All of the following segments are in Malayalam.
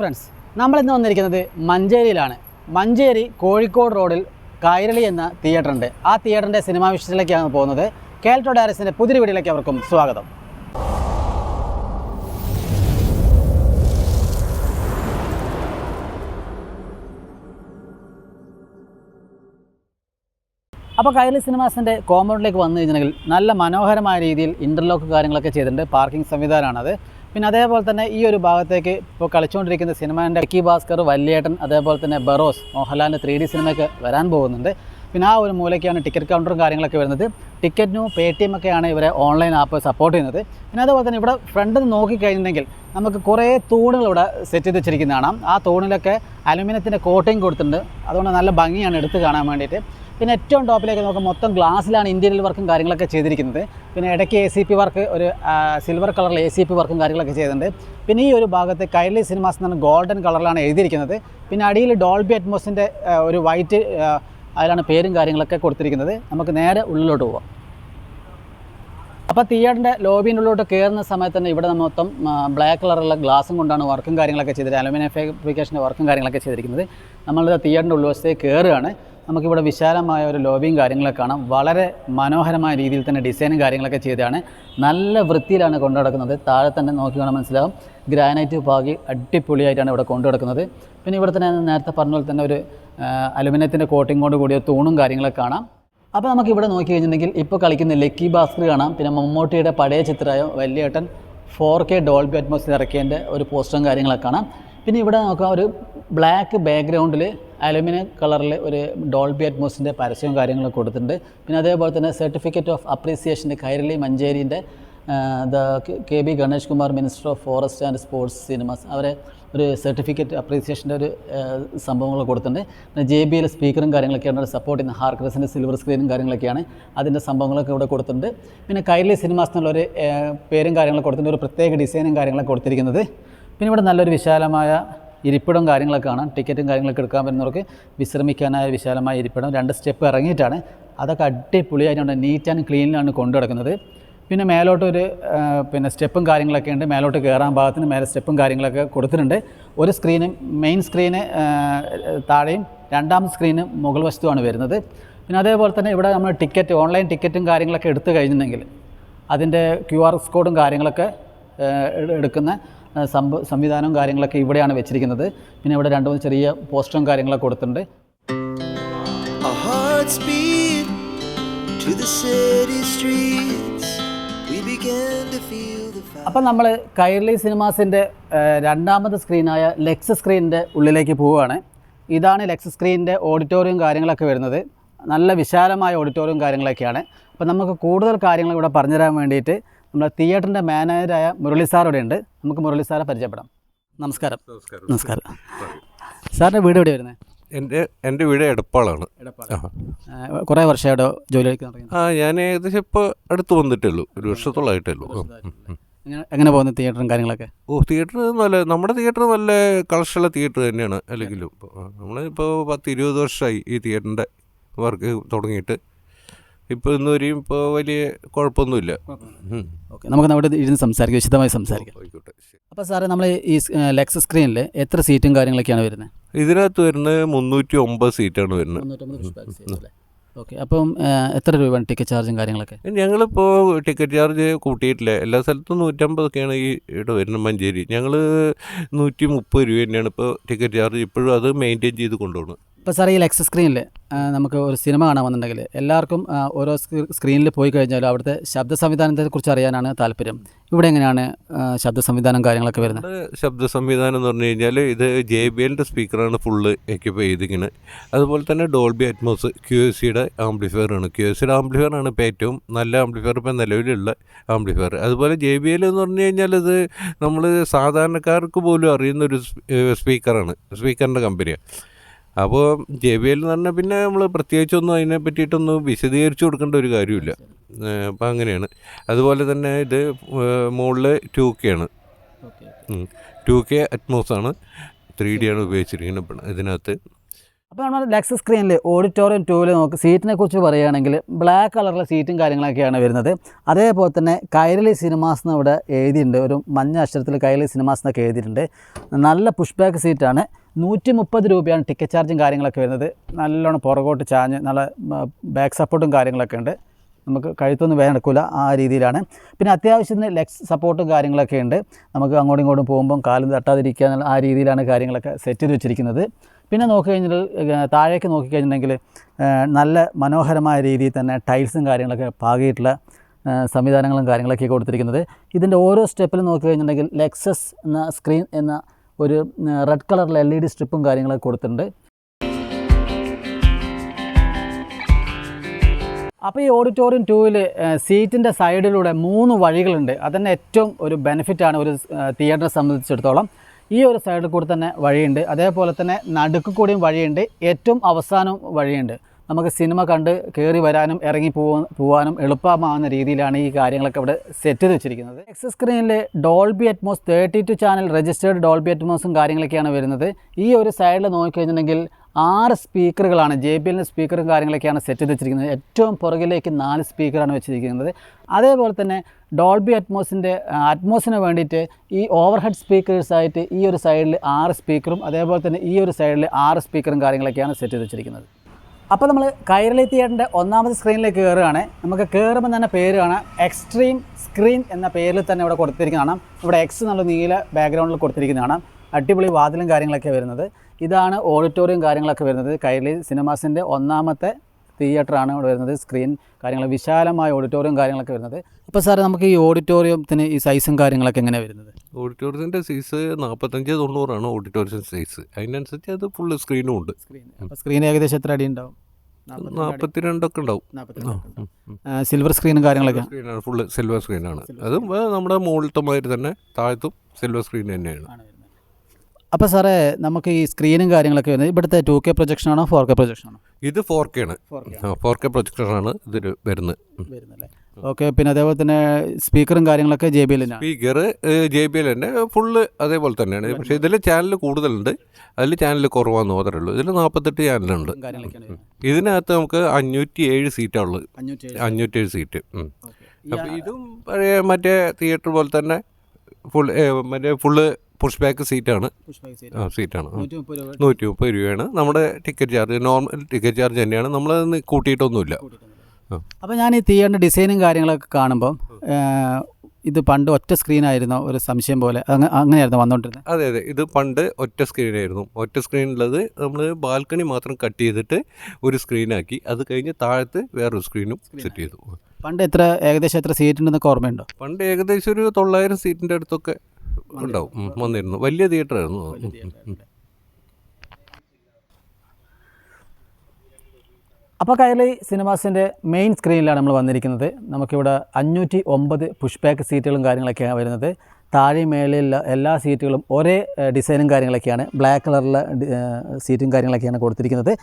ഫ്രണ്ട്സ് നമ്മൾ ഇന്ന് വന്നിരിക്കുന്നത് മഞ്ചേരിയിലാണ്. മഞ്ചേരി കോഴിക്കോട് റോഡിൽ കൈരളി എന്ന തിയേറ്റർ ഉണ്ട്. ആ തിയേറ്ററിന്റെ സിനിമാ വിഷയത്തിലേക്കാണ് പോകുന്നത്. കേൾട്ടോ ഡയറക്സിന്റെ പുതിയ വീടിലേക്ക് അവർക്കും സ്വാഗതം. അപ്പോൾ കൈരളി സിനിമാസിന്റെ കോമ്പൗണ്ടിലേക്ക് വന്നു കഴിഞ്ഞിട്ടുണ്ടെങ്കിൽ നല്ല മനോഹരമായ രീതിയിൽ ഇന്റർലോക്ക് കാര്യങ്ങളൊക്കെ ചെയ്തിട്ടുണ്ട്. പാർക്കിംഗ് സംവിധാനമാണത്. പിന്നെ അതേപോലെ തന്നെ ഈ ഒരു ഭാഗത്തേക്ക് ഇപ്പോൾ കളിച്ചുകൊണ്ടിരിക്കുന്ന സിനിമേന്റെ കി ഭാസ്കർ വല്യേട്ടൻ അതേപോലെ തന്നെ ബറോസ് മോഹൻലാലിന്റെ ത്രീ ഡി സിനിമയൊക്കെ വരാൻ പോകുന്നുണ്ട്. പിന്നെ ആ ഒരു മൂലയ്ക്കാണ് ടിക്കറ്റ് കൗണ്ടറും കാര്യങ്ങളൊക്കെ വരുന്നത്. ടിക്കറ്റിനും പേ ടി എം ഒക്കെയാണ് ഇവരെ ഓൺലൈൻ ആപ്പ് സപ്പോർട്ട് ചെയ്യുന്നത്. പിന്നെ അതുപോലെ തന്നെ ഇവിടെ ഫ്രണ്ട് നോക്കിക്കഴിഞ്ഞിട്ടുണ്ടെങ്കിൽ നമുക്ക് കുറേ തൂണുകൾ ഇവിടെ സെറ്റ് ചെയ്ത് വെച്ചിരിക്കുന്നതാണ് ആ തൂണിലൊക്കെ അലുമിനിയത്തിന്റെ കോട്ടിങ് കൊടുത്തിട്ടുണ്ട്. അതുകൊണ്ട് നല്ല ഭംഗിയാണ് എടുത്ത് കാണാൻ വേണ്ടിയിട്ട്. പിന്നെ ഏറ്റവും ടോപ്പിലേക്ക് നോക്കാം മൊത്തം ഗ്ലാസ്സിലാണ് ഇന്റീരിയൽ വർക്കും കാര്യങ്ങളൊക്കെ ചെയ്തിരിക്കുന്നത്. പിന്നെ ഇടയ്ക്ക് എ സി പി വർക്ക് ഒരു സിൽവർ കളറിൽ എ സി പി വർക്കും കാര്യങ്ങളൊക്കെ ചെയ്തിട്ടുണ്ട്. പിന്നെ ഈ ഒരു ഭാഗത്ത് കൈലി സിനിമാസ് എന്ന് ഗോൾഡൻ കളറിലാണ് എഴുതിയിരിക്കുന്നത്. പിന്നെ അടിയിൽ ഡോൾബി അറ്റ്മോസിന്റെ ഒരു വൈറ്റ് അതിലാണ് പേരും കാര്യങ്ങളൊക്കെ കൊടുത്തിരിക്കുന്നത്. നമുക്ക് നേരെ ഉള്ളിലോട്ട് പോവാം. അപ്പോൾ തിയേറ്ററിന്റെ ലോബിന്റെ ഉള്ളിലോട്ട് കയറുന്ന സമയത്ത് തന്നെ ഇവിടെ നമ്മൾ മൊത്തം ബ്ലാക്ക് കളറുള്ള ഗ്ലാസും കൊണ്ടാണ് വർക്കും കാര്യങ്ങളൊക്കെ ചെയ്തിട്ട് അലുമിനിയം ഫാബ്രിക്കേഷന്റെ വർക്കും കാര്യങ്ങളൊക്കെ ചെയ്തിരിക്കുന്നത്. നമ്മളിത് തിയേറ്ററിന്റെ ഉള്ളിവശത്തേക്ക് കയറുകയാണ് നമുക്കിവിടെ വിശാലമായ ഒരു ലോബിയും കാര്യങ്ങളൊക്കെ കാണാം. വളരെ മനോഹരമായ രീതിയിൽ തന്നെ ഡിസൈനും കാര്യങ്ങളൊക്കെ ചെയ്തതാണ്. നല്ല വൃത്തിയിലാണ് കൊണ്ടു നടക്കുന്നത്. താഴെ തന്നെ നോക്കി കാണാൻ മനസ്സിലാവും? ഗ്രാനൈറ്റ് പാകി അടിപൊളിയായിട്ടാണ് ഇവിടെ കൊണ്ടു നടക്കുന്നത്. പിന്നെ ഇവിടെ തന്നെ നേരത്തെ പറഞ്ഞ പോലെ തന്നെ ഒരു അലുമിനിയത്തിന്റെ കോട്ടിങ്ങോട് കൂടിയ തൂണും കാര്യങ്ങളൊക്കെ കാണാം. അപ്പോൾ നമുക്ക് ഇവിടെ നോക്കി കഴിഞ്ഞിട്ടുണ്ടെങ്കിൽ ഇപ്പോൾ കളിക്കുന്ന ലക്കി ഭാസ്കർ കാണാം. പിന്നെ മമ്മൂട്ടിയുടെ പഴയ ചിത്രമായ Valiyettan four K Dolby atmosphere ഇറക്കിയതിന്റെ ഒരു പോസ്റ്ററും കാര്യങ്ങളൊക്കെ കാണാം. പിന്നെ ഇവിടെ നോക്കാം ഒരു ബ്ലാക്ക് ബാക്ക്ഗ്രൗണ്ടിൽ അലുമിനിയം കളറിൽ ഒരു ഡോൾബി അറ്റ്മോസിന്റെ പരസ്യവും കാര്യങ്ങളും കൊടുത്തിട്ടുണ്ട്. പിന്നെ അതേപോലെ തന്നെ സർട്ടിഫിക്കറ്റ് ഓഫ് അപ്രീസിയേഷന്റെ Kairali മഞ്ചേരിന്റെ the K B Ganesh Kumar minister of forest and sports cinemas അവരെ ഒരു സർട്ടിഫിക്കറ്റ് അപ്രീസിയേഷന്റെ ഒരു സംഭവങ്ങൾ കൊടുത്തിട്ടുണ്ട്. പിന്നെ ജെ ബി എൽ സ്പീക്കറും കാര്യങ്ങളൊക്കെയാണ് സപ്പോർട്ട് ചെയ്യുന്ന ഹാർക്രസിന്റെ സിൽവർ സ്ക്രീനും കാര്യങ്ങളൊക്കെയാണ് അതിന്റെ സംഭവങ്ങളൊക്കെ ഇവിടെ കൊടുത്തിട്ടുണ്ട്. പിന്നെ കൈരളി സിനിമാസ് എന്നുള്ളൊരു ഒരു പേരും കാര്യങ്ങളൊക്കെ കൊടുത്തിട്ടുണ്ട്. ഒരു പ്രത്യേക ഡിസൈനും കാര്യങ്ങളൊക്കെ കൊടുത്തിരിക്കുന്നത്. പിന്നെ ഇവിടെ നല്ലൊരു വിശാലമായ ഇരിപ്പിടം കാര്യങ്ങളൊക്കെ കാണാം. ടിക്കറ്റും കാര്യങ്ങളൊക്കെ എടുക്കാൻ പറ്റുന്നവർക്ക് വിശ്രമിക്കാനായ വിശാലമായ ഇരിപ്പിടം. രണ്ട് സ്റ്റെപ്പ് ഇറങ്ങിയിട്ടാണ്. അതൊക്കെ അടിപൊളിയായിട്ടുണ്ട്. നീറ്റ് ആൻഡ് ക്ലീനിലാണ് കൊണ്ടു കിടക്കുന്നത് പിന്നെ മേലോട്ട് ഒരു പിന്നെ സ്റ്റെപ്പും കാര്യങ്ങളൊക്കെ ഉണ്ട്. മേലോട്ട് കയറാൻ ഭാഗത്തിന് മേലെ സ്റ്റെപ്പും കാര്യങ്ങളൊക്കെ കൊടുത്തിട്ടുണ്ട്. ഒരു സ്ക്രീന് മെയിൻ സ്ക്രീന് താഴെയും രണ്ടാമത്തെ സ്ക്രീന് മുകൾ വശത്തുമാണ് വരുന്നത്. പിന്നെ അതേപോലെ തന്നെ ഇവിടെ നമ്മൾ ടിക്കറ്റ് ഓൺലൈൻ ടിക്കറ്റും കാര്യങ്ങളൊക്കെ എടുത്തു കഴിഞ്ഞിട്ടുണ്ടെങ്കിൽ അതിന്റെ ക്യു ആർ കോഡും കാര്യങ്ങളൊക്കെ എടുക്കുന്ന സംവിധാനവും കാര്യങ്ങളൊക്കെ ഇവിടെയാണ് വെച്ചിരിക്കുന്നത്. പിന്നെ ഇവിടെ രണ്ട് മൂന്ന് ചെറിയ പോസ്റ്ററും കാര്യങ്ങളൊക്കെ കൊടുത്തിട്ടുണ്ട്. അപ്പം നമ്മൾ കൈർലി സിനിമാസിന്റെ രണ്ടാമത്തെ സ്ക്രീനായ ലെക്സ് സ്ക്രീനിന്റെ ഉള്ളിലേക്ക് പോവുകയാണ്. ഇതാണ് ലെക്സ് സ്ക്രീനിന്റെ ഓഡിറ്റോറിയം കാര്യങ്ങളൊക്കെ വരുന്നത്. നല്ല വിശാലമായ ഓഡിറ്റോറിയം കാര്യങ്ങളൊക്കെയാണ്. അപ്പം നമുക്ക് കൂടുതൽ കാര്യങ്ങൾ ഇവിടെ പറഞ്ഞുതരാൻ വേണ്ടിയിട്ട് നമ്മുടെ തിയേറ്ററിന്റെ മാനേജറായ മുരളി സാർ ഇവിടെ ഉണ്ട് നമുക്ക് മുരളി സാറെ പരിചയപ്പെടാം. നമസ്കാരം. നമസ്കാരം. സാറിന്റെ വീട് എവിടെ വരുന്നത് എന്റെ എന്റെ വീട് എടപ്പാളാണ്. കുറേ വർഷമായിട്ടോ ജോലിയിലേക്ക് ആ ഞാൻ ഏകദേശം ഇപ്പോൾ അടുത്ത് വന്നിട്ടേ ഉള്ളൂ. ഒരു വർഷത്തോളമായിട്ടേ ഉള്ളൂ. എങ്ങനെ എങ്ങനെ പോകുന്നു തിയേറ്ററും കാര്യങ്ങളൊക്കെ? ഓ തിയേറ്റർ നല്ല നമ്മുടെ തിയേറ്റർ നല്ല കളക്ഷനുള്ള തിയേറ്റർ തന്നെയാണ്. അല്ലെങ്കിലും നമ്മളിപ്പോൾ പത്ത് ഇരുപത് വർഷമായി ഈ തിയേറ്ററിന്റെ വർക്ക് തുടങ്ങിയിട്ട്. ഇപ്പോൾ ഇന്ന് വരെയും ഇപ്പോൾ വലിയ കുഴപ്പമൊന്നുമില്ല. ഓക്കെ. നമുക്ക് അവിടെ ഇരുന്ന് സംസാരിക്കാം. വിശദമായി സംസാരിക്കാം. ആയിക്കോട്ടെ. ശരി. അപ്പോൾ സാറേ നമ്മൾ ഈ ലെക്സ് സ്ക്രീനിൽ എത്ര സീറ്റും കാര്യങ്ങളൊക്കെയാണ് വരുന്നത് ഇതിനകത്ത് വരുന്നത് മുന്നൂറ്റി ഒമ്പത് സീറ്റാണ് വരുന്നത്. ഓക്കെ. അപ്പം എത്ര രൂപയാണ് ടിക്കറ്റ് ചാർജും കാര്യങ്ങളൊക്കെ? ഞങ്ങളിപ്പോൾ ടിക്കറ്റ് ചാർജ് കൂട്ടിയിട്ടില്ല. എല്ലാ സ്ഥലത്തും നൂറ്റമ്പതൊക്കെയാണ് ഈ ഇവിടെ വരുന്നത് മഞ്ചേരി. ഞങ്ങൾ നൂറ്റി മുപ്പത് രൂപ തന്നെയാണ് ഇപ്പോൾ ടിക്കറ്റ് ചാർജ് ഇപ്പോഴും അത് മെയിന്റെയിൻ ചെയ്ത് കൊണ്ടുപോകുന്നത്. ഇപ്പോൾ സാറേ ഈ ലെക്സ് സ്ക്രീനിൽ നമുക്ക് ഒരു സിനിമ കാണാൻ വന്നിട്ടുണ്ടെങ്കിൽ എല്ലാവർക്കും ഓരോ സ്ക്രീനിൽ പോയി കഴിഞ്ഞാൽ അവിടുത്തെ ശബ്ദ സംവിധാനത്തെക്കുറിച്ച് അറിയാനാണ് താല്പര്യം. ഇവിടെ എങ്ങനെയാണ് ശബ്ദ സംവിധാനം കാര്യങ്ങളൊക്കെ വരുന്നത്? ശബ്ദ സംവിധാനം എന്ന് പറഞ്ഞു കഴിഞ്ഞാൽ ഇത് ജെ ബി എല്ലിന്റെ സ്പീക്കറാണ് ഫുള്ള് എക്യുപ്പ് ചെയ്തിരിക്കുന്നത് അതുപോലെ തന്നെ ഡോൾബി അറ്റ്മോസ് ക്യു എസ് സിയുടെ ആംപ്ലിഫയർ ആണ്. ക്യു എസ് സിയുടെ ആംപ്ലിഫയർ ആണ് ഇപ്പോൾ ഏറ്റവും നല്ല ആംപ്ലിഫയർ ഇപ്പോൾ നിലവിലുള്ള ആംപ്ലിഫയർ അതുപോലെ ജെ ബി എൽ എന്ന് പറഞ്ഞു കഴിഞ്ഞാൽ ഇത് നമ്മൾ സാധാരണക്കാർക്ക് പോലും അറിയുന്ന ഒരു സ്പീക്കറാണ്. സ്പീക്കറിന്റെ കമ്പനിയാണ്. അപ്പോൾ ജെ ബി എൽ എന്ന് പറഞ്ഞാൽ പിന്നെ നമ്മൾ പ്രത്യേകിച്ചൊന്നും അതിനെ പറ്റിയിട്ടൊന്നും വിശദീകരിച്ചു കൊടുക്കേണ്ട ഒരു കാര്യമില്ല അപ്പം അങ്ങനെയാണ്. അതുപോലെ തന്നെ ഇത് മുകളിൽ ടു കെ ആണ്. ടു കെ അറ്റ്മോസ് ആണ്. ത്രീ ഡി ആണ് ഉപയോഗിച്ചിരിക്കുന്നത് ഇതിനകത്ത്. അപ്പോൾ നമ്മൾ ലെക്സ് സ്ക്രീനിൽ ഓഡിറ്റോറിയം ടൂവിൽ നോക്ക് സീറ്റിനെ കുറിച്ച് പറയുകയാണെങ്കിൽ ബ്ലാക്ക് കളറിലെ സീറ്റും കാര്യങ്ങളൊക്കെയാണ് വരുന്നത്. അതേപോലെ തന്നെ കൈരളി സിനിമാസ് എന്ന് ഇവിടെ എഴുതിയിട്ടുണ്ട്. ഒരു മഞ്ഞ അക്ഷരത്തിൽ കൈരളി സിനിമാസ് എന്നൊക്കെ എഴുതിയിട്ടുണ്ട്. നല്ല പുഷ് ബാക്ക് സീറ്റാണ് നൂറ്റി മുപ്പത് രൂപയാണ് ടിക്കറ്റ് ചാർജും കാര്യങ്ങളൊക്കെ വരുന്നത്. നല്ലോണം പുറകോട്ട് ചാഞ്ഞ് നല്ല ബാക്ക് സപ്പോർട്ടും കാര്യങ്ങളൊക്കെ ഉണ്ട്. നമുക്ക് കഴുത്തൊന്നും വേദന എടുക്കില്ല ആ രീതിയിലാണ്. പിന്നെ അത്യാവശ്യത്തിന് ലെഗ്സ് സപ്പോർട്ടും കാര്യങ്ങളൊക്കെ ഉണ്ട്. നമുക്ക് അങ്ങോട്ടും ഇങ്ങോട്ടും പോകുമ്പം കാലും തട്ടാതിരിക്കുക എന്നുള്ള ആ രീതിയിലാണ് കാര്യങ്ങളൊക്കെ സെറ്റ് ചെയ്ത് വെച്ചിരിക്കുന്നത്. പിന്നെ നോക്കിക്കഴിഞ്ഞാൽ താഴേക്ക് നോക്കിക്കഴിഞ്ഞിട്ടുണ്ടെങ്കിൽ നല്ല മനോഹരമായ രീതിയിൽ തന്നെ ടൈൽസും കാര്യങ്ങളൊക്കെ പാകിയിട്ടുള്ള സംവിധാനങ്ങളും കാര്യങ്ങളൊക്കെ കൊടുത്തിരിക്കുന്നത്. ഇതിന്റെ ഓരോ സ്റ്റെപ്പിലും നോക്കിക്കഴിഞ്ഞിട്ടുണ്ടെങ്കിൽ ലെക്സസ് എന്ന സ്ക്രീൻ എന്ന ഒരു റെഡ് കളറിൽ എൽ ഇ ഡി സ്ട്രിപ്പും കാര്യങ്ങളൊക്കെ കൊടുത്തിട്ടുണ്ട്. അപ്പോൾ ഈ ഓഡിറ്റോറിയം ടൂവിൽ സീറ്റിന്റെ സൈഡിലൂടെ മൂന്ന് വഴികളുണ്ട്. അതന്നെ ഏറ്റവും ഒരു ബെനിഫിറ്റാണ് ഒരു തിയേറ്ററിനെ സംബന്ധിച്ചിടത്തോളം. ഈ ഒരു സൈഡിൽ കൂടി തന്നെ വഴിയുണ്ട്. അതേപോലെ തന്നെ നടുക്ക് കൂടിയും വഴിയുണ്ട്. ഏറ്റവും അവസാനം വഴിയുണ്ട്. നമുക്ക് സിനിമ കണ്ട് കയറി വരാനും ഇറങ്ങി പോവാനും പോകാനും എളുപ്പമാകുന്ന രീതിയിലാണ് ഈ കാര്യങ്ങളൊക്കെ ഇവിടെ സെറ്റ് ചെയ്ത് വെച്ചിരിക്കുന്നത്. എക്സ് സ്ക്രീനിൽ Dolby Atmos thirty two channel registered Dolby അറ്റ്മോസും കാര്യങ്ങളൊക്കെയാണ് വരുന്നത്. ഈ ഒരു സൈഡിൽ നോക്കിക്കഴിഞ്ഞിട്ടുണ്ടെങ്കിൽ ആറ് സ്പീക്കറുകളാണ് ജെ ബി എല്ലിന്റെ സ്പീക്കറും കാര്യങ്ങളൊക്കെയാണ് സെറ്റ് ചെയ്ത് വെച്ചിരിക്കുന്നത്. ഏറ്റവും പുറകിലേക്ക് നാല് സ്പീക്കറാണ് വെച്ചിരിക്കുന്നത്. അതേപോലെ തന്നെ ഡോൾബി അറ്റ്മോസിന്റെ അറ്റ്മോസിന് വേണ്ടിയിട്ട് ഈ ഓവർഹെഡ് സ്പീക്കേഴ്സായിട്ട് ഈ ഒരു സൈഡിൽ ആറ് സ്പീക്കറും അതേപോലെ തന്നെ ഈ ഒരു സൈഡിൽ ആറ് സ്പീക്കറും കാര്യങ്ങളൊക്കെയാണ് സെറ്റ് ചെയ്ത് വെച്ചിരിക്കുന്നത്. അപ്പോൾ നമ്മൾ കൈരളി തിയേറ്ററിന്റെ ഒന്നാമത്തെ സ്ക്രീനിലേക്ക് കയറുകയാണ് നമുക്ക് കയറുമ്പോൾ തന്നെ പേര് കാണാം. എക്സ്ട്രീം സ്ക്രീൻ എന്ന പേരിൽ തന്നെ ഇവിടെ കൊടുത്തിരിക്കുന്നതാണ് ഇവിടെ എക്സ് എന്നുള്ള നീല ബാക്ക്ഗ്രൗണ്ടിൽ കൊടുത്തിരിക്കുന്നതാണ് അടിപൊളി വാതിലും കാര്യങ്ങളൊക്കെ വരുന്നത്. ഇതാണ് ഓഡിറ്റോറിയം കാര്യങ്ങളൊക്കെ വരുന്നത് കൈരളി സിനിമാസിന്റെ ഒന്നാമത്തെ തിയേറ്ററാണ് ഇവിടെ വരുന്നത് സ്ക്രീൻ കാര്യങ്ങൾ വിശാലമായ ഓഡിറ്റോറിയം കാര്യങ്ങളൊക്കെ വരുന്നത്. അപ്പോൾ സാറേ നമുക്ക് ഈ ഓഡിറ്റോറിയത്തിന് ഈ സൈസും കാര്യങ്ങളൊക്കെ എങ്ങനെ വരുന്നത്? ഓഡിറ്റോറിയത്തിന്റെ സൈസ് നാൽപ്പത്തഞ്ച് തൊണ്ണൂറാണ് ഓഡിറ്റോറിയം സൈസ്. അതിനനുസരിച്ച് അത് ഫുൾ സ്ക്രീനും ഉണ്ട്. സ്ക്രീൻ. അപ്പോൾ സ്ക്രീൻ ഏകദേശം എത്ര അടി ഉണ്ടാവും? നാൽപ്പത്തിരണ്ടൊക്കെ ഉണ്ടാവും. സിൽവർ സ്ക്രീനും കാര്യങ്ങളൊക്കെ? സ്ക്രീനാണ് ഫുള്ള് സിൽവർ സ്ക്രീനാണ്. അതും നമ്മുടെ മുകളിലത്തെ മാതിരി തന്നെ താഴത്തും സിൽവർ സ്ക്രീൻ തന്നെയാണ്. അപ്പോൾ സാറേ നമുക്ക് ഈ സ്ക്രീനും കാര്യങ്ങളൊക്കെ വരുന്നത് ഇവിടുത്തെ ടു കെ പ്രൊജക്ഷൻ ആണോ ഫോർ കെ പ്രൊജക്ഷൻ ആണോ? ഇത് ഫോർ കെ ആണ്. ഫോർ കെ പ്രൊജക്ഷൻ പ്രൊജക്ടറാണ് ഇതിൽ വരുന്നത്. വരുന്നല്ലേ ഓക്കെ പിന്നെ അതേപോലെ തന്നെ സ്പീക്കറും കാര്യങ്ങളൊക്കെ J B L speaker J B L തന്നെ. ഫുള്ള് അതേപോലെ തന്നെയാണ്. പക്ഷേ ഇതിൽ ചാനൽ കൂടുതലുണ്ട്. അതിൽ ചാനൽ കുറവാന്ന് മാത്രമേ ഉള്ളൂ. ഇതിൽ നാൽപ്പത്തെട്ട് ചാനലുണ്ട് ഇതിനകത്ത് നമുക്ക് അഞ്ഞൂറ്റി ഏഴ് സീറ്റാണ് ഉള്ളത്. അഞ്ഞൂറ്റി ഏഴ്. സീറ്റ് അപ്പം അപ്പോൾ ഇതും പഴയ മറ്റേ തിയേറ്റർ പോലെ തന്നെ ഫുൾ മറ്റേ ഫുള്ള് പുഷ് ബാക്ക് സീറ്റാണ്. ആ. സീറ്റാണ്. നൂറ്റി മുപ്പത് രൂപയാണ്. നമ്മുടെ ticket charge normal ticket charge തന്നെയാണ്. നമ്മൾ കൂട്ടിയിട്ടൊന്നുമില്ല. അപ്പോൾ ഞാൻ ഈ തിയേറ്ററിന്റെ ഡിസൈനും കാര്യങ്ങളൊക്കെ കാണുമ്പം ഇത് പണ്ട് ഒറ്റ സ്ക്രീനായിരുന്നു ഒരു സംശയം പോലെ. അങ്ങ- അങ്ങനെയായിരുന്നു വന്നുകൊണ്ടിരുന്നത് അതെ അതെ. ഇത് പണ്ട് ഒറ്റ സ്ക്രീനായിരുന്നു. ഒറ്റ സ്ക്രീനുള്ളത് നമ്മൾ ബാൽക്കണി മാത്രം കട്ട് ചെയ്തിട്ട് ഒരു സ്ക്രീനാക്കി. അത് കഴിഞ്ഞ് താഴത്ത് വേറൊരു സ്ക്രീനും സെറ്റ് ചെയ്തു. പണ്ട് എത്ര ഏകദേശം എത്ര സീറ്റ് ഉണ്ടെന്നൊക്കെ ഓർമ്മയുണ്ടോ? പണ്ട് ഏകദേശം ഒരു തൊള്ളായിരം സീറ്റിന്റെ അടുത്തൊക്കെ ഉണ്ടാവും. വന്നിരുന്നു. വലിയ ഉം. അപ്പോൾ കയറി സിനിമാസിന്റെ മെയിൻ സ്ക്രീനിലാണ് നമ്മൾ വന്നിരിക്കുന്നത്. നമുക്കിവിടെ അഞ്ഞൂറ്റി ഒമ്പത് പുഷ് ബാക്ക് സീറ്റുകളും കാര്യങ്ങളൊക്കെയാണ് വരുന്നത്. താഴെ മേലെയുള്ള എല്ലാ സീറ്റുകളും ഒരേ ഡിസൈനും കാര്യങ്ങളൊക്കെയാണ്. ബ്ലാക്ക് കളറിലെ സീറ്റും കാര്യങ്ങളൊക്കെയാണ് കൊടുത്തിരിക്കുന്നത്.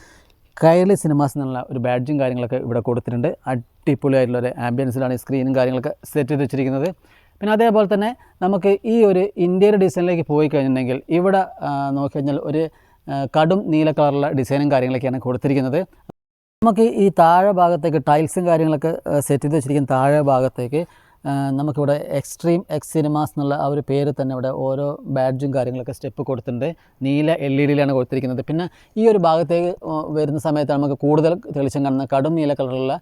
കയറി സിനിമാസ് എന്നുള്ള ഒരു ബാഡ്ജും കാര്യങ്ങളൊക്കെ ഇവിടെ കൊടുത്തിട്ടുണ്ട്. അടിപൊളിയായിട്ടുള്ള ഒരു ആംബിയൻസിലാണ് ഈ സ്ക്രീനും കാര്യങ്ങളൊക്കെ സെറ്റ് ചെയ്ത് വെച്ചിരിക്കുന്നത്. പിന്നെ അതേപോലെ തന്നെ നമുക്ക് ഈ ഒരു ഇന്റീരിയർ ഡിസൈനിലേക്ക് പോയി കഴിഞ്ഞിട്ടുണ്ടെങ്കിൽ ഇവിടെ നോക്കി നോക്കിക്കഴിഞ്ഞാൽ ഒരു കടും നീല കളറുള്ള ഡിസൈനും കാര്യങ്ങളൊക്കെയാണ് കൊടുത്തിരിക്കുന്നത്. നമുക്ക് ഈ താഴെ ഭാഗത്തേക്ക് ടൈൽസും കാര്യങ്ങളൊക്കെ സെറ്റ് ചെയ്ത് വെച്ചിരിക്കുന്ന താഴെ ഭാഗത്തേക്ക് നമുക്കിവിടെ എക്സ്ട്രീം എക്സ് സിനിമാസ് എന്നുള്ള ആ ഒരു പേര് തന്നെ ഇവിടെ ഓരോ ബാഡ്ജും കാര്യങ്ങളൊക്കെ സ്റ്റെപ്പ് കൊടുത്തിട്ടുണ്ട്. നീല എൽ ഇ ഡിയിലാണ് കൊടുത്തിരിക്കുന്നത്. പിന്നെ ഈ ഒരു ഭാഗത്തേക്ക് വരുന്ന സമയത്ത് നമുക്ക് കൂടുതൽ തെളിച്ചം കാണുന്ന കടും നീല കളറുള്ള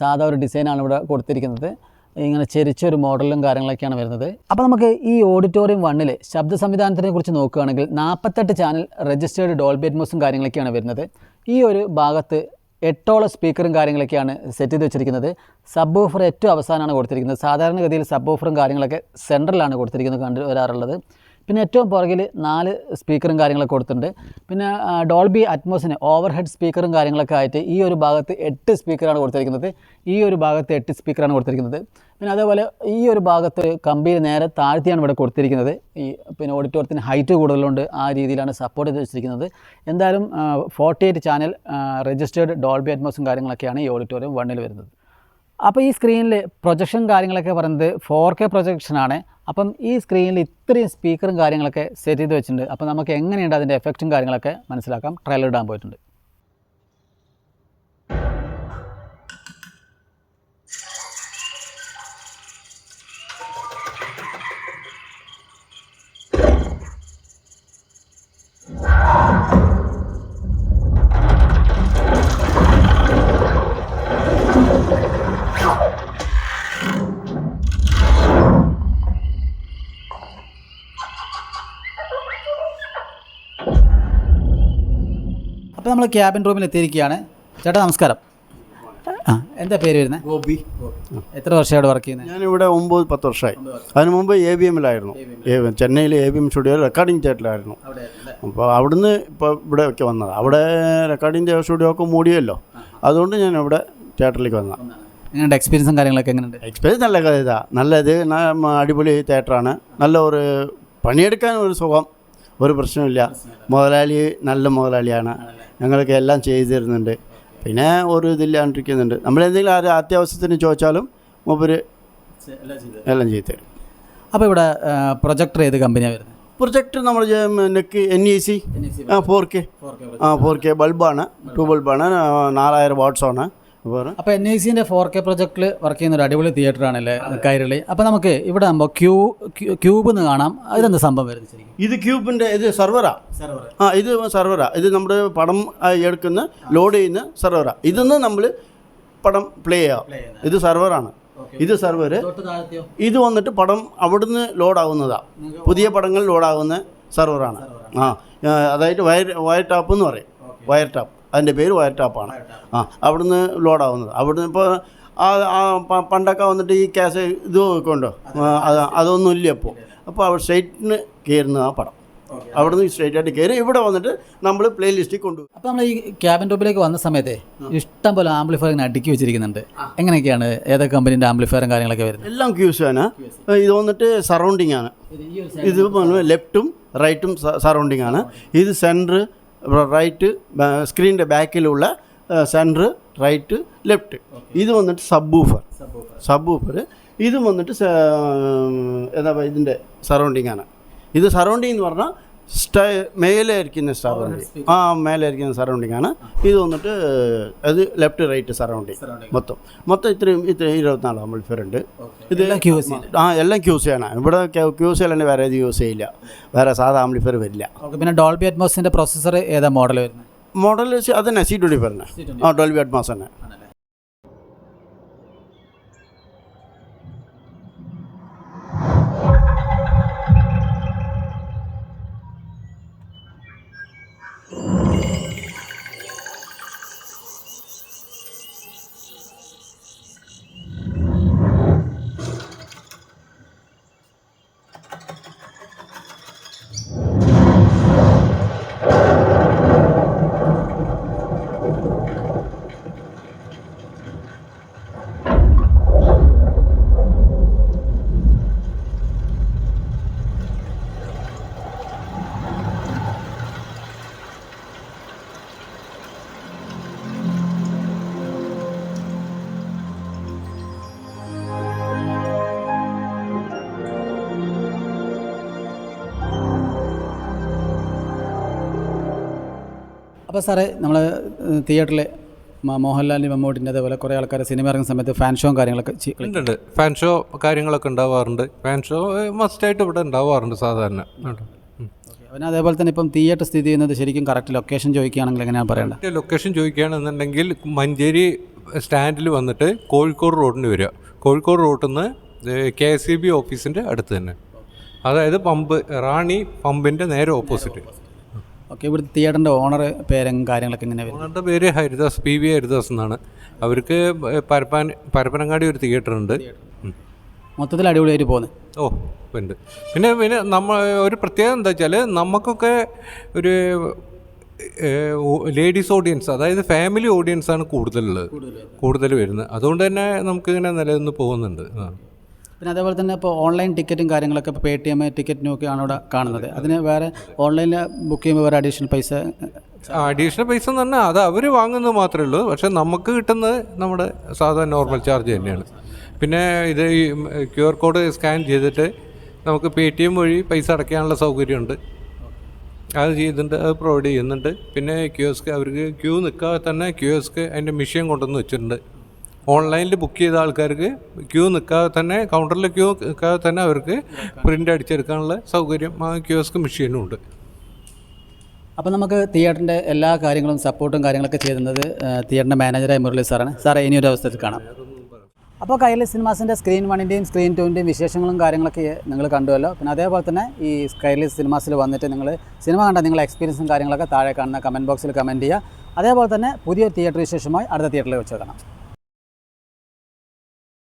സാധാ ഒരു ഡിസൈനാണ് ഇവിടെ കൊടുത്തിരിക്കുന്നത്. ഇങ്ങനെ ചെരിച്ചൊരു മോഡലും കാര്യങ്ങളൊക്കെയാണ് വരുന്നത്. അപ്പോൾ നമുക്ക് ഈ ഓഡിറ്റോറിയം വണ്ണിൽ ശബ്ദ സംവിധാനത്തിനെ കുറിച്ച് നോക്കുകയാണെങ്കിൽ നാൽപ്പത്തെട്ട് ചാനൽ രജിസ്റ്റേർഡ് ഡോൾബി അറ്റ്മോസും കാര്യങ്ങളൊക്കെയാണ് വരുന്നത്. ഈ ഒരു ഭാഗത്ത് എട്ടോളം സ്പീക്കറും കാര്യങ്ങളൊക്കെയാണ് സെറ്റ് ചെയ്ത് വെച്ചിരിക്കുന്നത്. സബ് ഓഫർ ഏറ്റവും അവസാനമാണ് കൊടുത്തിരിക്കുന്നത്. സാധാരണഗതിയിൽ സബ് ഓഫറും കാര്യങ്ങളൊക്കെ സെൻട്രലാണ് കൊടുത്തിരിക്കുന്നത് കണ്ടു വരാറുള്ളത്. പിന്നെ ഏറ്റവും പുറകിൽ നാല് സ്പീക്കറും കാര്യങ്ങളൊക്കെ കൊടുത്തിട്ടുണ്ട്. പിന്നെ ഡോൾബി അറ്റ്മോസിന് ഓവർ ഹെഡ് സ്പീക്കറും കാര്യങ്ങളൊക്കെ ആയിട്ട് ഈ ഒരു ഭാഗത്ത് എട്ട് സ്പീക്കറാണ് കൊടുത്തിരിക്കുന്നത്. ഈ ഒരു ഭാഗത്ത് എട്ട് സ്പീക്കറാണ് കൊടുത്തിരിക്കുന്നത്. പിന്നെ അതേപോലെ ഈ ഒരു ഭാഗത്ത് കമ്പിയിൽ നേരെ താഴ്ത്തിയാണ് ഇവിടെ കൊടുത്തിരിക്കുന്നത്. ഈ പിന്നെ ഓഡിറ്റോറിയത്തിന് ഹൈറ്റ് കൂടുതലുണ്ട്. ആ രീതിയിലാണ് സപ്പോർട്ട് ചെയ്ത് വെച്ചിരിക്കുന്നത്. എന്തായാലും forty eight channel registered Dolby അറ്റ്മോസും കാര്യങ്ങളൊക്കെയാണ് ഈ ഓഡിറ്റോറിയം വണ്ണിൽ വരുന്നത്. അപ്പോൾ ഈ സ്ക്രീനിൽ പ്രൊജക്ഷൻ കാര്യങ്ങളൊക്കെ പറയുന്നത് ഫോർ കെ പ്രൊജക്ഷനാണ് അപ്പം ഈ സ്ക്രീനിൽ ഇത്രയും സ്പീക്കറും കാര്യങ്ങളൊക്കെ സെറ്റ് ചെയ്ത് വെച്ചിട്ടുണ്ട്. അപ്പോൾ നമുക്ക് എങ്ങനെയുണ്ട് അതിന്റെ എഫക്റ്റും കാര്യങ്ങളൊക്കെ മനസ്സിലാക്കാം. ട്രയൽ ഇടാൻ പോയിട്ടുണ്ട്. നമ്മൾ ക്യാബിൻ റൂമിൽ എത്തിയിരിക്കുകയാണ്. ചേട്ടാ നമസ്കാരം. ആ എന്താ പേര് വരുന്നത് ഗോപി. എത്ര വർഷമായിട്ട് വർക്ക് ചെയ്യുന്നത് ഞാനിവിടെ ഒമ്പത് പത്ത് വർഷമായി. അതിന് മുമ്പ് എ ബി എമ്മിലായിരുന്നു ചെന്നൈയിലെ A B M studio recording തിയേറ്ററിലായിരുന്നു അപ്പോൾ അവിടുന്ന് ഇപ്പോൾ ഇവിടെ ഒക്കെ വന്നത്. അവിടെ റെക്കോർഡിംഗ് സ്റ്റുഡിയോ ഒക്കെ മൂടിയല്ലോ. അതുകൊണ്ട് ഞാൻ ഇവിടെ തിയേറ്ററിലേക്ക് വന്നത്. എങ്ങനെയുണ്ട് എക്സ്പീരിയൻസും കാര്യങ്ങളൊക്കെ എങ്ങനെയുണ്ട്? എക്സ്പീരിയൻസ് നല്ല ഇതാ. നല്ലത് അടിപൊളി തിയേറ്ററാണ് നല്ല ഒരു പണിയെടുക്കാൻ ഒരു സുഖം. ഒരു പ്രശ്നമില്ല. മുതലാളി നല്ല മുതലാളിയാണ്. ഞങ്ങൾക്ക് എല്ലാം ചെയ്തു തരുന്നുണ്ട് പിന്നെ ഒരു ഇതില്ലാണ്ടിരിക്കുന്നുണ്ട് നമ്മളെന്തെങ്കിലും ആരും അത്യാവശ്യത്തിന് ചോദിച്ചാലും മൂപ്പര് എല്ലാം ചെയ്തു തരും അപ്പോൾ ഇവിടെ പ്രൊജക്ടർ ഏത് കമ്പനിയാണ് വരുന്നത്? പ്രൊജക്ട് നമ്മൾ നെക്ക് എൻ ഇ സി ആ ഫോർ കെ ആ ഫോർ കെ ബൾബാണ്. ടു ബൾബാണ്. നാലായിരം വാട്ട്സാണ് അപ്പോൾ എൻ ഐ സിന്റെ ഫോർ കെ പ്രൊജക്റ്റിൽ വർക്ക് ചെയ്യുന്ന ഒരു അടിപൊളി തിയേറ്റർ ആണല്ലേ കൈരളി. അപ്പോൾ നമുക്ക് ഇവിടെ ആകുമ്പോൾ ക്യൂ ക്യൂബ് എന്ന് കാണാം. ഇതെന്ത് സംഭവം വരുന്നത് ഇത് ക്യൂബിന്റെ ഇത് സെർവറാ ആ? ഇത് സെർവറാ ഇത് നമ്മുടെ പടം എടുക്കുന്ന ലോഡ് ചെയ്യുന്ന സെർവറാ ഇതൊന്ന് നമ്മൾ പടം പ്ലേ ചെയ്യാം. ഇത് സെർവറാണ് ഇത് സെർവർ ഇത് വന്നിട്ട് പടം അവിടുന്ന് ലോഡാവുന്നതാ പുതിയ പടങ്ങൾ ലോഡാവുന്ന സെർവറാണ് ആ ആ, അതായത് വയർ വയർ ടാപ്പ് എന്ന് പറയും. വയർ ടാപ്പ് അതിന്റെ പേര് വയർ ടാപ്പാണ് ആ അവിടുന്ന് ലോഡാവുന്നത്. അവിടുന്ന് ഇപ്പോൾ പണ്ടൊക്കെ വന്നിട്ട് ഈ ക്യാഷ് ഇത് കൊണ്ടോ അത് അതൊന്നും ഇല്ല അപ്പോൾ അപ്പോൾ അവിടെ സ്ട്രൈറ്റിന് കയറുന്ന ആ പടം. അവിടുന്ന് സ്ട്രൈറ്റ് ആയിട്ട് കയറി ഇവിടെ വന്നിട്ട് നമ്മൾ പ്ലേ ലിസ്റ്റിൽ കൊണ്ടുപോകും അപ്പോൾ നമ്മൾ ഈ ക്യാബിൻ ടോപ്പിലേക്ക് വന്ന സമയത്തെ ഇഷ്ടം പോലെ ആംപ്ലിഫയർ ഇങ്ങനെ അടുക്കി വെച്ചിരിക്കുന്നുണ്ട്. എങ്ങനെയൊക്കെയാണ് ഏതൊക്കെ കമ്പനീന്റെ ആംപ്ലിഫയറും കാര്യങ്ങളൊക്കെ വരുന്നത്? എല്ലാം ക്യൂസ് ആണ്. ഇത് വന്നിട്ട് സറൗണ്ടിങ് ആണ്. ഇത് ലെഫ്റ്റും റൈറ്റും സറൗണ്ടിങ് ആണ്. ഇത് സെന്റർ റൈറ്റ് സ്ക്രീനിന്റെ ബാക്കിലുള്ള സെന്റർ റൈറ്റ് ലെഫ്റ്റ്. ഇത് വന്നിട്ട് സബ്ബൂഫർ സബ്ബൂഫർ ഇത് വന്നിട്ട് എന്താ പറയുക ഇതിന്റെ സറൗണ്ടിങ് ആണ് ഇത് സറൗണ്ടിങ് എന്ന് പറഞ്ഞാൽ സ്റ്റ മേലെ ഇരിക്കുന്ന സറൗണ്ടിങ് ആ മേലെ ഇരിക്കുന്ന സറൗണ്ടിങ് ആണ്. ഇത് വന്നിട്ട് അത് ലെഫ്റ്റ് റൈറ്റ് സറൗണ്ടിങ് മൊത്തം. മൊത്തം ഇത്രയും ഇത്ര ഇരുപത്തിനാല് ആംബിൾഫയർ ഉണ്ട്. ഇത് ആ എല്ലാം ക്യൂസ് ചെയ്യണം ഇവിടെ ക്യൂസ് ചെയ്യലാണ് വേറെ ഇത് യൂസ് ചെയ്യില്ല. വേറെ സാധാ ആംബിൾഫയർ വരില്ല. പിന്നെ ഡോൾബി അറ്റ്മോസിന്റെ പ്രോസസ്സർ ഏതാ മോഡൽ വരുന്നത്? മോഡൽ അത് തന്നെ സി ട്വന്റി പറഞ്ഞ ആ ഡോൾബി അറ്റ്മോസ് തന്നെ. അപ്പോൾ സാറേ നമ്മൾ തിയേറ്ററിൽ മോഹൻലാലിന്റെ മമ്മൂട്ടിന്റെ അതേപോലെ കുറേ ആൾക്കാർ സിനിമ ഇറങ്ങുന്ന സമയത്ത് ഫാൻ ഷോയും കാര്യങ്ങളൊക്കെ ഉണ്ട് ഫാൻ ഷോ കാര്യങ്ങളൊക്കെ ഉണ്ടാവാറുണ്ട്. ഫാൻ ഷോ മസ്റ്റ് ആയിട്ട് ഇവിടെ ഉണ്ടാവാറുണ്ട് സാധാരണ. പിന്നെ അതേപോലെ തന്നെ ഇപ്പം തിയേറ്റർ സ്ഥിതി ചെയ്യുന്നത് ശരിക്കും കറക്റ്റ് ലൊക്കേഷൻ ചോദിക്കുകയാണെങ്കിൽ എങ്ങനെയാണ് പറയേണ്ടത്? ലൊക്കേഷൻ ചോദിക്കുകയാണെന്നുണ്ടെങ്കിൽ മഞ്ചേരി സ്റ്റാൻഡിൽ വന്നിട്ട് കോഴിക്കോട് റോഡിന് വരിക. കോഴിക്കോട് റോഡിൽ നിന്ന് കെ എസ് സി ബി ഓഫീസിന്റെ അടുത്ത് തന്നെ. അതായത് പമ്പ് റാണി പമ്പിന്റെ നേരെ ഓപ്പോസിറ്റ് ഓക്കെ ഇവിടുത്തെ തിയേറ്ററിന്റെ ഓണർ പേരും കാര്യങ്ങളൊക്കെ എങ്ങനെ ഓണറിന്റെ ഓണറുടെ പേര് ഹരിദാസ് പി വി ഹരിദാസ് എന്നാണ്. അവർക്ക് പരപ്പാൻ പരപ്പനങ്ങാടി ഒരു തിയേറ്റർ ഉണ്ട്. മൊത്തത്തിൽ അടിപൊളിയായിട്ട് പോകുന്നത് ഓ ഉണ്ട്. പിന്നെ പിന്നെ നമ്മൾ ഒരു പ്രത്യേകത എന്താ വെച്ചാൽ നമുക്കൊക്കെ ഒരു ലേഡീസ് ഓഡിയൻസ് അതായത് ഫാമിലി ഓഡിയൻസ് ആണ് കൂടുതലുള്ളത്. കൂടുതൽ വരുന്നത്. അതുകൊണ്ട് തന്നെ നമുക്കിങ്ങനെ നിലനിന്ന് പോകുന്നുണ്ട്. ആ. പിന്നെ അതേപോലെ തന്നെ ഇപ്പോൾ ഓൺലൈൻ ടിക്കറ്റും കാര്യങ്ങളൊക്കെ ഇപ്പോൾ പേ ടി എം ടിക്കറ്റിനും ഒക്കെ ആണ് ഇവിടെ കാണുന്നത്. അതിന് വേറെ ഓൺലൈനിൽ ബുക്ക് ചെയ്യുമ്പോൾ വേറെ അഡീഷണൽ പൈസ അഡീഷണൽ പൈസ എന്ന് പറഞ്ഞാൽ അത് അവർ വാങ്ങുന്നത് മാത്രമേ ഉള്ളൂ. പക്ഷേ നമുക്ക് കിട്ടുന്നത് നമ്മുടെ സാധാരണ നോർമൽ ചാർജ് തന്നെയാണ്. പിന്നെ ഇത് ഈ ക്യു ആർ കോഡ് സ്കാൻ ചെയ്തിട്ട് നമുക്ക് പേ ടി എം വഴി പൈസ അടയ്ക്കാനുള്ള സൗകര്യമുണ്ട്. അത് ചെയ്യുന്നുണ്ട് അത് പ്രൊവൈഡ് ചെയ്യുന്നുണ്ട്. പിന്നെ ക്യൂഎസ്ക്ക് അവർക്ക് ക്യൂ നിൽക്കാതെ തന്നെ ക്യൂഎസ്ക്ക് അതിന്റെ മെഷീൻ കൊണ്ടുവന്ന് വെച്ചിട്ടുണ്ട്. ഓൺലൈനിൽ ബുക്ക് ചെയ്ത ആൾക്കാർക്ക് ക്യൂ നിൽക്കാതെ തന്നെ കൗണ്ടറിൽ ക്യൂ നിൽക്കാതെ തന്നെ അവർക്ക് പ്രിന്റ് അടിച്ചെടുക്കാനുള്ള സൗകര്യം ആ ക്യൂസ്ക്ക് മെഷീനും ഉണ്ട് അപ്പോൾ നമുക്ക് തിയേറ്ററിന്റെ എല്ലാ കാര്യങ്ങളും സപ്പോർട്ടും കാര്യങ്ങളൊക്കെ ചെയ്യുന്നത് തിയേറ്ററിന്റെ മാനേജറായ മുരളി സാറാണ്. സാറേ ഇനി ഒരു അവസരത്തിൽ കാണാം. അപ്പോൾ കൈരളി സിനിമാസിന്റെ സ്ക്രീൻ വണ്ണിന്റെയും സ്ക്രീൻ ടുവിന്റെയും വിശേഷങ്ങളും കാര്യങ്ങളൊക്കെ നിങ്ങൾ കണ്ടുവല്ലോ. പിന്നെ അതേപോലെ തന്നെ ഈ കൈരളി സിനിമാസിൽ വന്നിട്ട് നിങ്ങൾ സിനിമ കണ്ട നിങ്ങളുടെ എക്സ്പീരിയൻസും കാര്യങ്ങളൊക്കെ താഴെ കാണുന്ന കമന്റ് ബോക്സിൽ കമന്റ് ചെയ്യുക. അതേപോലെ തന്നെ പുതിയ തിയേറ്റർ വിശേഷമായി അടുത്ത തിയേറ്ററിൽ വെച്ച് കാണാം.